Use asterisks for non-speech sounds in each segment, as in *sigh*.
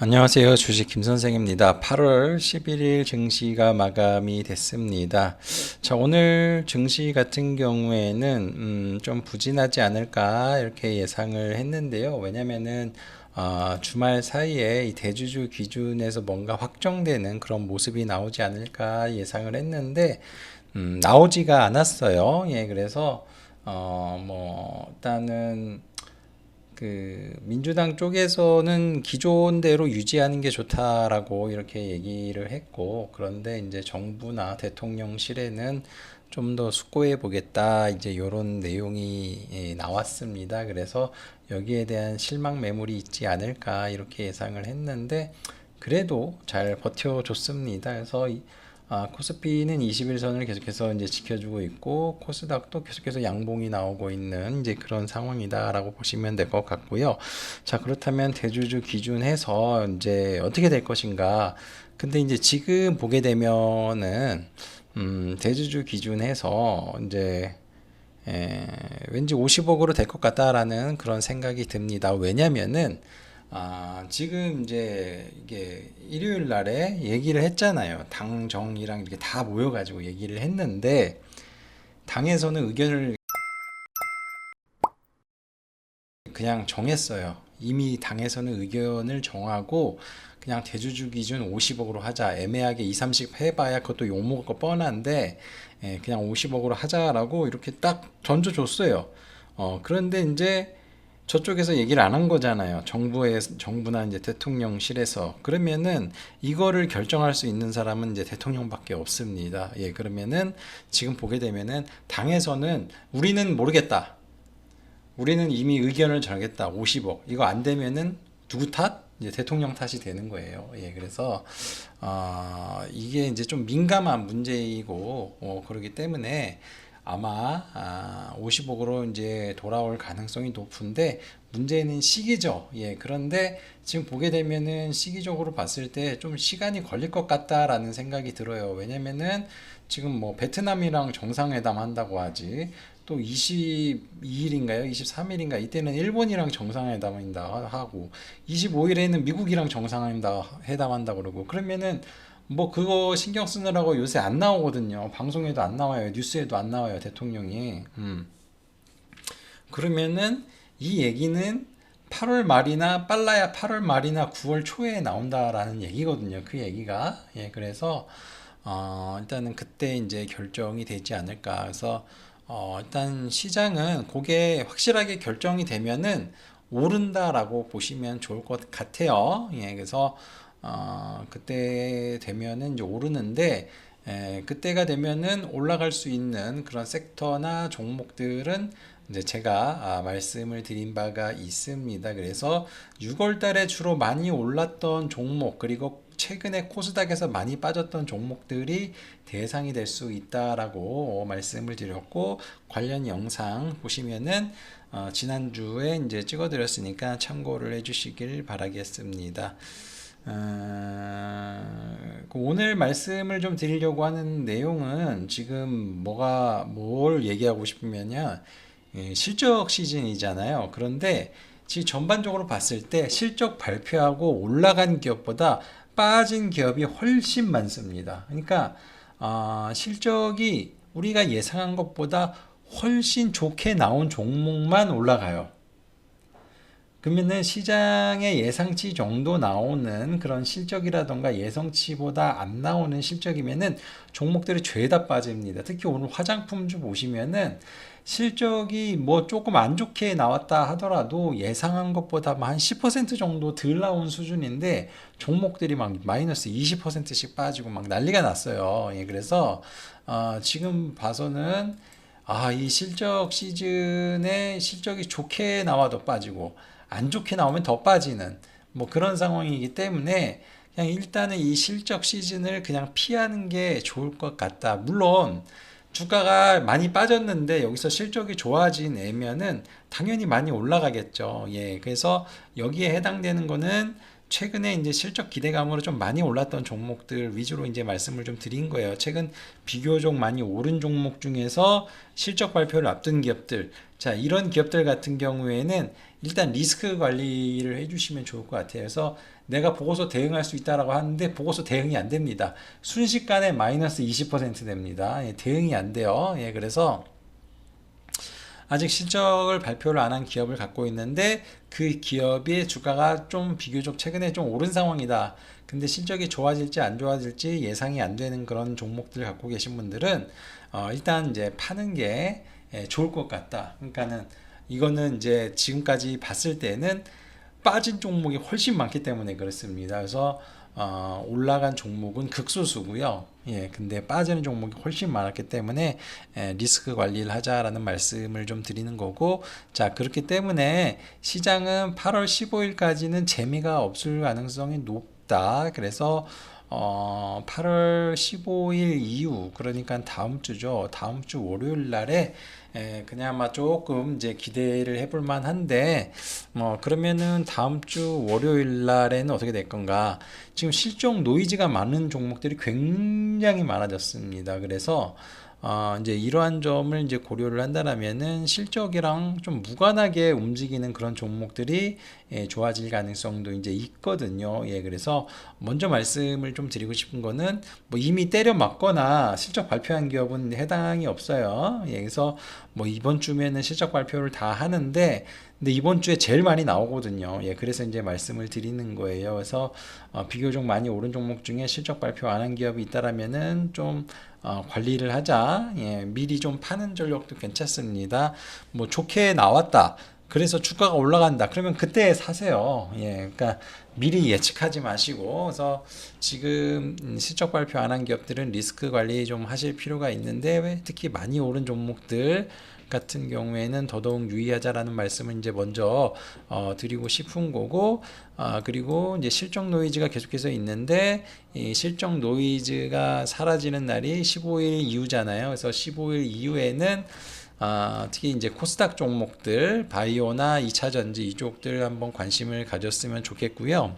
안녕하세요. 주식 김 선생입니다. 8월 11일 증시가 마감이 됐습니다. 자, 오늘 증시 같은 경우에는 음, 좀 부진하지 않을까 이렇게 예상을 했는데요. 왜냐면은 아, 주말 사이에 이 대주주 기준에서 뭔가 확정되는 그런 모습이 나오지 않을까 예상을 했는데 음, 나오지가 않았어요. 예, 그래서 어, 뭐 일단은 그 민주당 쪽에서는 기존대로 유지하는 게 좋다라고 이렇게 얘기를 했고 그런데 이제 정부나 대통령실에는 좀 더 숙고해 보겠다 이제 요런 내용이 예, 나왔습니다. 그래서 여기에 대한 실망 매물이 있지 않을까 이렇게 예상을 했는데 그래도 잘 버텨줬습니다. 그래서 이- 아, 코스피는 21선을 계속해서 이제 지켜주고 있고 코스닥도 계속해서 양봉이 나오고 있는 이제 그런 상황이다라고 보시면 될 것 같고요. 자, 그렇다면 대주주 기준해서 이제 어떻게 될 것인가? 근데 이제 지금 보게 되면은 음, 대주주 기준해서 이제 에, 왠지 50억으로 될 것 같다라는 그런 생각이 듭니다. 왜냐면은 아, 지금 이제 이게 일요일 날에 얘기를 했잖아요. 당 정이랑 이렇게 다 모여가지고 얘기를 했는데 당에서는 의견을 그냥 정했어요. 이미 당에서는 의견을 정하고 그냥 대주주 기준 50억으로 하자. 애매하게 2, 30 해봐야 그것도 욕먹을 거 뻔한데 예, 그냥 50억으로 하자라고 이렇게 딱 던져줬어요. 어, 그런데 이제 저쪽에서 얘기를 안 한 거잖아요. 정부의 정부나 이제 대통령실에서 그러면은 이거를 결정할 수 있는 사람은 이제 대통령밖에 없습니다. 예, 그러면은 지금 보게 되면은 당에서는 우리는 모르겠다. 우리는 이미 의견을 정했다. 50억. 이거 안 되면은 누구 탓? 이제 대통령 탓이 되는 거예요. 예, 그래서 어, 이게 이제 좀 민감한 문제이고 어, 그러기 때문에 아마 아, 50억으로 이제 돌아올 가능성이 높은데 문제는 시기죠. 예, 그런데 지금 보게 되면은 시기적으로 봤을 때 좀 시간이 걸릴 것 같다라는 생각이 들어요. 왜냐면은 지금 뭐 베트남이랑 정상회담 한다고 하지. 또 22일인가요? 23일인가? 이때는 일본이랑 정상회담 한다 하고 25일에는 미국이랑 정상회담 한다 그러고 그러면은 뭐 그거 신경 쓰느라고 요새 안 나오거든요. 방송에도 안 나와요. 뉴스에도 안 나와요. 대통령이. 음. 그러면은 이 얘기는 8월 말이나 빨라야 8월 말이나 9월 초에 나온다라는 얘기거든요. 그 얘기가. 예, 그래서 어, 일단은 그때 이제 결정이 되지 않을까. 그래서 어, 일단 시장은 그게 확실하게 결정이 되면은 오른다라고 보시면 좋을 것 같아요. 예, 그래서 어, 그때 되면은 이제 오르는데 에, 그때가 되면은 올라갈 수 있는 그런 섹터나 종목들은 이제 제가 아, 말씀을 드린 바가 있습니다. 그래서 6월 달에 주로 많이 올랐던 종목 그리고 최근에 코스닥에서 많이 빠졌던 종목들이 대상이 될 수 있다라고 말씀을 드렸고 관련 영상 보시면은 어, 지난주에 이제 찍어드렸으니까 참고를 해주시길 바라겠습니다. 어, 그 오늘 말씀을 좀 드리려고 하는 내용은 지금 뭐가 뭘 얘기하고 싶으면요. 예, 실적 시즌이잖아요. 그런데 지금 전반적으로 봤을 때 실적 발표하고 올라간 기업보다 빠진 기업이 훨씬 많습니다. 그러니까 아, 실적이 우리가 예상한 것보다 훨씬 좋게 나온 종목만 올라가요. 그러면은 시장의 예상치 정도 나오는 그런 실적이라던가 예상치보다 안 나오는 실적이면은 종목들이 죄다 빠집니다. 특히 오늘 화장품주 보시면은 실적이 뭐 조금 안 좋게 나왔다 하더라도 예상한 것보다 한 10% 정도 덜 나온 수준인데 종목들이 막 마이너스 20%씩 빠지고 막 난리가 났어요. 예, 그래서 어, 지금 봐서는 아, 이 실적 시즌에 실적이 좋게 나와도 빠지고 안 좋게 나오면 더 빠지는 뭐 그런 상황이기 때문에 그냥 일단은 이 실적 시즌을 그냥 피하는 게 좋을 것 같다. 물론 주가가 많이 빠졌는데 여기서 실적이 좋아진 애면은 당연히 많이 올라가겠죠. 예. 그래서 여기에 해당되는 거는 최근에 이제 실적 기대감으로 좀 많이 올랐던 종목들 위주로 이제 말씀을 좀 드린 거예요. 최근 비교적 많이 오른 종목 중에서 실적 발표를 앞둔 기업들. 자, 이런 기업들 같은 경우에는 일단 리스크 관리를 해주시면 좋을 것 같아요. 그래서 내가 보고서 대응할 수 있다라고 하는데 보고서 대응이 안 됩니다. 순식간에 마이너스 20% 됩니다. 예, 대응이 안 돼요. 예, 그래서 아직 실적을 발표를 안 한 기업을 갖고 있는데 그 기업의 주가가 좀 비교적 최근에 좀 오른 상황이다. 근데 실적이 좋아질지 안 좋아질지 예상이 안 되는 그런 종목들 갖고 계신 분들은 어, 일단 이제 파는 게 예, 좋을 것 같다. 그러니까는 이거는 이제 지금까지 봤을 때는 빠진 종목이 훨씬 많기 때문에 그렇습니다. 그래서 어, 올라간 종목은 극소수고요. 예, 근데 빠지는 종목이 훨씬 많았기 때문에 예, 리스크 관리를 하자라는 말씀을 좀 드리는 거고, 자 그렇기 때문에 시장은 8월 15일까지는 재미가 없을 가능성이 높다. 그래서 어, 8월 15일 이후 그러니까 다음 주죠. 다음 주 월요일 날에 에, 그나마 조금 이제 기대를 해볼 만한데 뭐 그러면은 다음 주 월요일 날에는 어떻게 될 건가? 지금 실적 노이즈가 많은 종목들이 굉장히 많아졌습니다. 그래서 어, 이제 이러한 점을 이제 고려를 한다라면은 실적이랑 좀 무관하게 움직이는 그런 종목들이 예, 좋아질 가능성도 이제 있거든요. 예, 그래서 먼저 말씀을 좀 드리고 싶은 거는 뭐 이미 때려 맞거나 실적 발표한 기업은 해당이 없어요. 예, 그래서 뭐 이번 주면은 실적 발표를 다 하는데 근데 이번 주에 제일 많이 나오거든요. 예, 그래서 이제 말씀을 드리는 거예요. 그래서 어, 비교적 많이 오른 종목 중에 실적 발표 안 한 기업이 있다라면은 좀 어, 관리를 하자. 예, 미리 좀 파는 전력도 괜찮습니다. 뭐 좋게 나왔다. 그래서 주가가 올라간다. 그러면 그때 사세요. 예, 그러니까 미리 예측하지 마시고, 그래서 지금 실적 발표 안 한 기업들은 리스크 관리 좀 하실 필요가 있는데, 특히 많이 오른 종목들 같은 경우에는 더더욱 유의하자라는 말씀을 이제 먼저 어, 드리고 싶은 거고, 아, 그리고 이제 실적 노이즈가 계속해서 있는데, 이 실적 노이즈가 사라지는 날이 15일 이후잖아요. 그래서 15일 이후에는 아, 특히 이제 코스닥 종목들, 바이오나 2차 전지 이쪽들 한번 관심을 가졌으면 좋겠고요.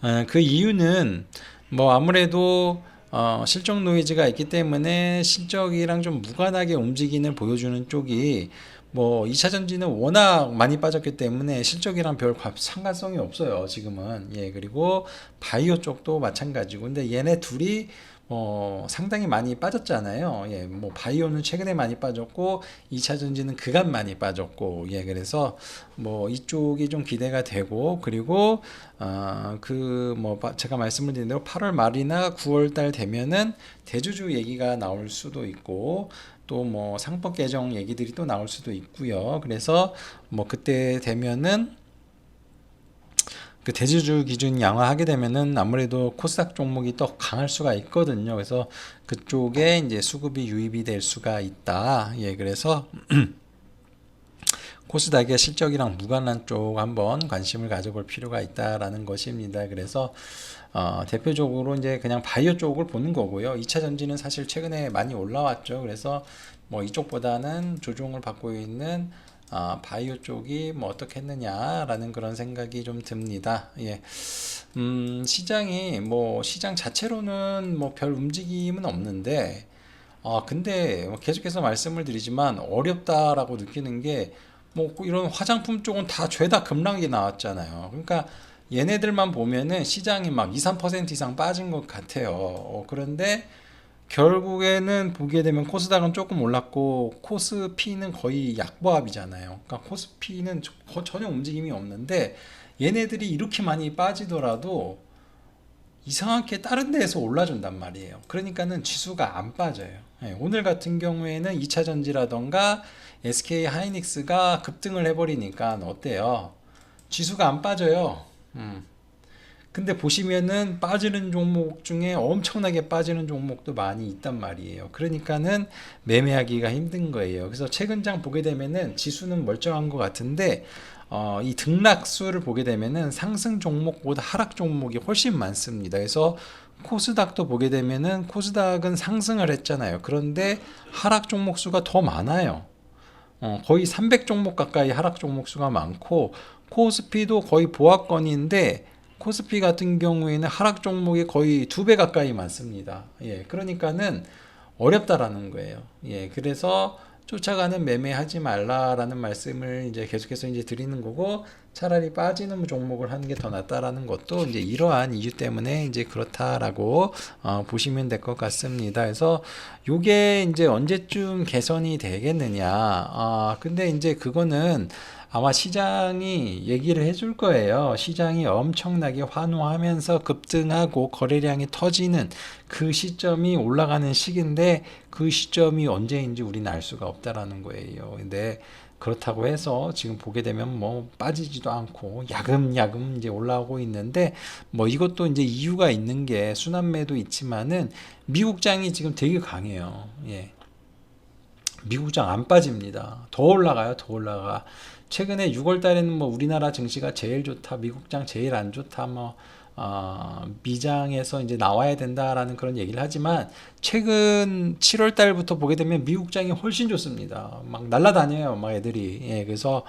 아, 그 이유는 뭐 아무래도 어, 실적 노이즈가 있기 때문에 실적이랑 좀 무관하게 움직이는 보여주는 쪽이 뭐 2차 전지는 워낙 많이 빠졌기 때문에 실적이랑 별 상관성이 없어요. 지금은. 예, 그리고 바이오 쪽도 마찬가지고. 근데 얘네 둘이 어, 상당히 많이 빠졌잖아요. 예, 뭐 바이오는 최근에 많이 빠졌고 2차 전지는 그간 많이 빠졌고 예, 그래서 뭐 이쪽이 좀 기대가 되고 그리고 어, 그뭐 제가 말씀을 드린 대로 8월 말이나 9월 달 되면은 대주주 얘기가 나올 수도 있고 또 뭐 상법 개정 얘기들이 또 나올 수도 있고요. 그래서 뭐 그때 되면은 그 대주주 기준 양화하게 되면은 아무래도 코스닥 종목이 더 강할 수가 있거든요. 그래서 그쪽에 이제 수급이 유입이 될 수가 있다. 예, 그래서 *clears throat* 코스닥의 실적이랑 무관한 쪽 한번 관심을 가져볼 필요가 있다라는 것입니다. 그래서 어, 대표적으로 이제 그냥 바이오 쪽을 보는 거고요. 2차 전지는 사실 최근에 많이 올라왔죠. 그래서 뭐 이쪽보다는 조종을 받고 있는 아, 바이오 쪽이 뭐 어떻게 했느냐라는 그런 생각이 좀 듭니다. 예. 음, 시장이 뭐 시장 자체로는 뭐 별 움직임은 없는데 아, 근데 뭐 계속해서 말씀을 드리지만 어렵다라고 느끼는 게 뭐 이런 화장품 쪽은 다 죄다 급락이 나왔잖아요. 그러니까 얘네들만 보면은 시장이 막 2, 3% 이상 빠진 것 같아요. 어, 그런데 결국에는 보게 되면 코스닥은 조금 올랐고 코스피는 거의 약보합이잖아요. 그러니까 코스피는 전혀 움직임이 없는데 얘네들이 이렇게 많이 빠지더라도 이상하게 다른 데에서 올라준단 말이에요. 그러니까는 지수가 안 빠져요. 네, 오늘 같은 경우에는 2차 전지라던가 SK 하이닉스가 급등을 해버리니까 어때요? 지수가 안 빠져요. 음. 근데 보시면은 빠지는 종목 중에 엄청나게 빠지는 종목도 많이 있단 말이에요. 그러니까는 매매하기가 힘든 거예요. 그래서 최근장 보게 되면은 지수는 멀쩡한 것 같은데 어, 이 등락수를 보게 되면은 상승 종목보다 하락 종목이 훨씬 많습니다. 그래서 코스닥도 보게 되면은 코스닥은 상승을 했잖아요. 그런데 하락 종목 수가 더 많아요. 어, 거의 300 종목 가까이 하락 종목 수가 많고 코스피도 거의 보합권인데 코스피 같은 경우에는 하락 종목이 거의 두 배 가까이 많습니다. 예, 그러니까는 어렵다라는 거예요. 예, 그래서 쫓아가는 매매하지 말라라는 말씀을 이제 계속해서 이제 드리는 거고 차라리 빠지는 종목을 하는 게 더 낫다라는 것도 이제 이러한 이유 때문에 이제 그렇다라고 어, 보시면 될 것 같습니다. 그래서 요게 이제 언제쯤 개선이 되겠느냐? 아, 근데 이제 그거는 아마 시장이 얘기를 해줄 거예요. 시장이 엄청나게 환호하면서 급등하고 거래량이 터지는 그 시점이 올라가는 시기인데 그 시점이 언제인지 우리는 알 수가 없다라는 거예요. 근데 그렇다고 해서 지금 보게 되면 뭐 빠지지도 않고 야금야금 이제 올라오고 있는데 뭐 이것도 이제 이유가 있는 게 순환매도 있지만은 미국장이 지금 되게 강해요. 예. 미국장 안 빠집니다. 더 올라가요, 더 올라가. 최근에 6월 달에는 뭐 우리나라 증시가 제일 좋다, 미국장 제일 안 좋다, 뭐, 어, 미장에서 이제 나와야 된다라는 그런 얘기를 하지만 최근 7월 달부터 보게 되면 미국장이 훨씬 좋습니다. 막 날라다녀요, 막 애들이. 예, 그래서,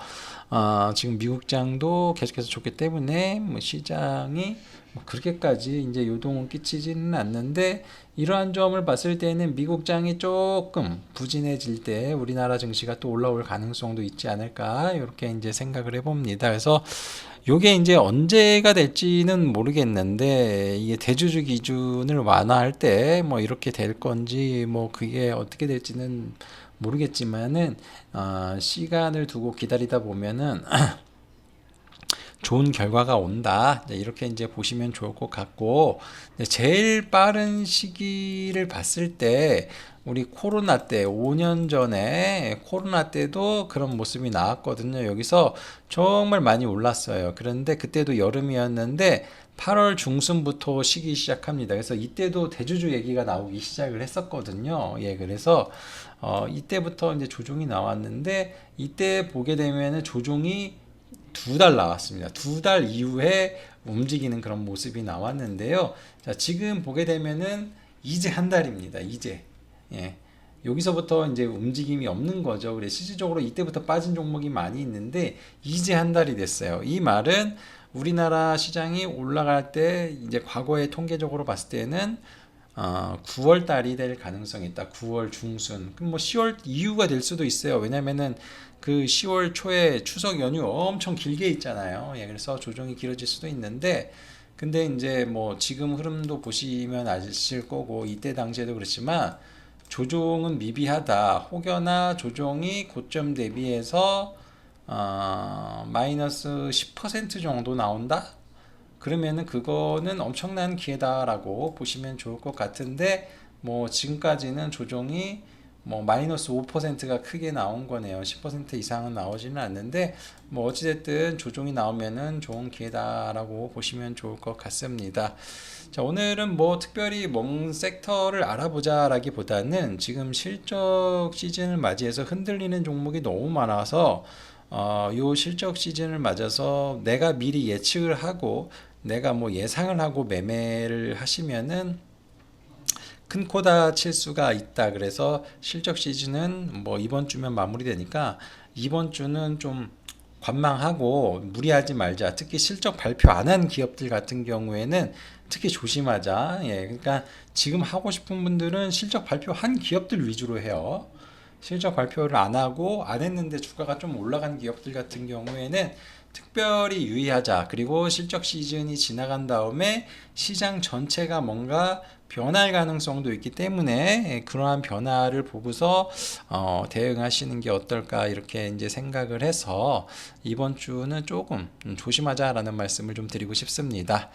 어, 지금 미국장도 계속해서 좋기 때문에 뭐 시장이 뭐 그렇게까지 이제 요동은 끼치지는 않는데 이러한 점을 봤을 때는 미국장이 조금 부진해질 때 우리나라 증시가 또 올라올 가능성도 있지 않을까 이렇게 이제 생각을 해봅니다. 그래서 요게 이제 언제가 될지는 모르겠는데 이게 대주주 기준을 완화할 때 뭐 이렇게 될 건지 뭐 그게 어떻게 될지는 모르겠지만은 어, 시간을 두고 기다리다 보면은 *clears throat* 좋은 결과가 온다. 이렇게 이제 보시면 좋을 것 같고, 제일 빠른 시기를 봤을 때, 우리 코로나 때, 5년 전에 코로나 때도 그런 모습이 나왔거든요. 여기서 정말 많이 올랐어요. 그런데 그때도 여름이었는데, 8월 중순부터 쉬기 시작합니다. 그래서 이때도 대주주 얘기가 나오기 시작을 했었거든요. 예, 그래서 어, 이때부터 이제 조종이 나왔는데 이때 보게 되면은 조종이 두 달 나왔습니다. 두 달 이후에 움직이는 그런 모습이 나왔는데요. 자, 지금 보게 되면은 이제 한 달입니다. 이제. 예. 여기서부터 이제 움직임이 없는 거죠. 그래 실질적으로 이때부터 빠진 종목이 많이 있는데 이제 한 달이 됐어요. 이 말은 우리나라 시장이 올라갈 때 이제 과거에 통계적으로 봤을 때는 어, 9월 달이 될 가능성이 있다. 9월 중순. 뭐 10월 이후가 될 수도 있어요. 왜냐면은 그 10월 초에 추석 연휴 엄청 길게 있잖아요. 예, 그래서 조정이 길어질 수도 있는데 근데 이제 뭐 지금 흐름도 보시면 아실 거고 이때 당시에도 그렇지만 조종은 미비하다. 혹여나 조종이 고점 대비해서 어, 마이너스 10% 정도 나온다? 그러면은 그거는 엄청난 기회다라고 보시면 좋을 것 같은데 뭐 지금까지는 조종이 뭐 마이너스 5%가 크게 나온 거네요. 10% 이상은 나오지는 않는데 뭐 어찌됐든 조종이 나오면은 좋은 기회다라고 보시면 좋을 것 같습니다. 자 오늘은 뭐 특별히 뭔 섹터를 알아보자라기보다는 지금 실적 시즌을 맞이해서 흔들리는 종목이 너무 많아서 어, 요 실적 시즌을 맞아서 내가 미리 예측을 하고 내가 뭐 예상을 하고 매매를 하시면은 큰 코다 칠 수가 있다. 그래서 실적 시즌은 뭐 이번 주면 마무리되니까 이번 주는 좀 관망하고 무리하지 말자. 특히 실적 발표 안 한 기업들 같은 경우에는 특히 조심하자. 예, 그러니까 지금 하고 싶은 분들은 실적 발표 한 기업들 위주로 해요. 실적 발표를 안 하고 안 했는데 주가가 좀 올라간 기업들 같은 경우에는 특별히 유의하자. 그리고 실적 시즌이 지나간 다음에 시장 전체가 뭔가 변할 가능성도 있기 때문에 그러한 변화를 보고서 어, 대응하시는 게 어떨까 이렇게 이제 생각을 해서 이번 주는 조금 조심하자라는 말씀을 좀 드리고 싶습니다.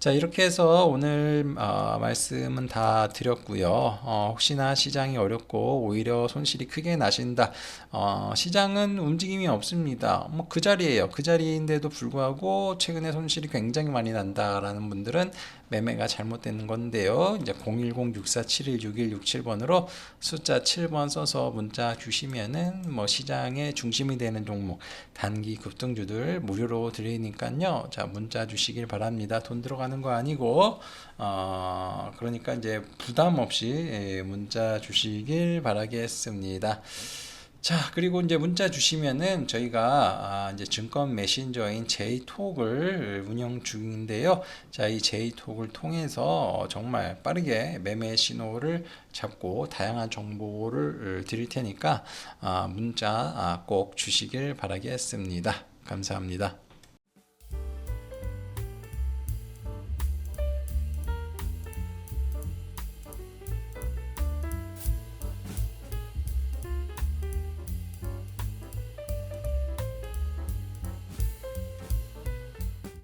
자 이렇게 해서 오늘 어, 말씀은 다 드렸고요. 어, 혹시나 시장이 어렵고 오히려 손실이 크게 나신다. 어, 시장은 움직임이 없습니다. 뭐 그 자리에요. 그 자리인데도 불구하고 최근에 손실이 굉장히 많이 난다라는 분들은 매매가 잘못되는 건데요. 이제 010-6471-6167번으로 숫자 7번 써서 문자 주시면은 뭐 시장의 중심이 되는 종목 단기 급등주들 무료로 드리니까요. 자, 문자 주시길 바랍니다. 돈 들어가는 거 아니고 어, 그러니까 이제 부담 없이 예, 문자 주시길 바라겠습니다. 자, 그리고 이제 문자 주시면은 저희가 아, 이제 증권 메신저인 제이톡을 운영 중인데요. 자, 이 제이톡을 통해서 정말 빠르게 매매 신호를 잡고 다양한 정보를 드릴 테니까 아, 문자 아, 꼭 주시길 바라겠습니다. 감사합니다.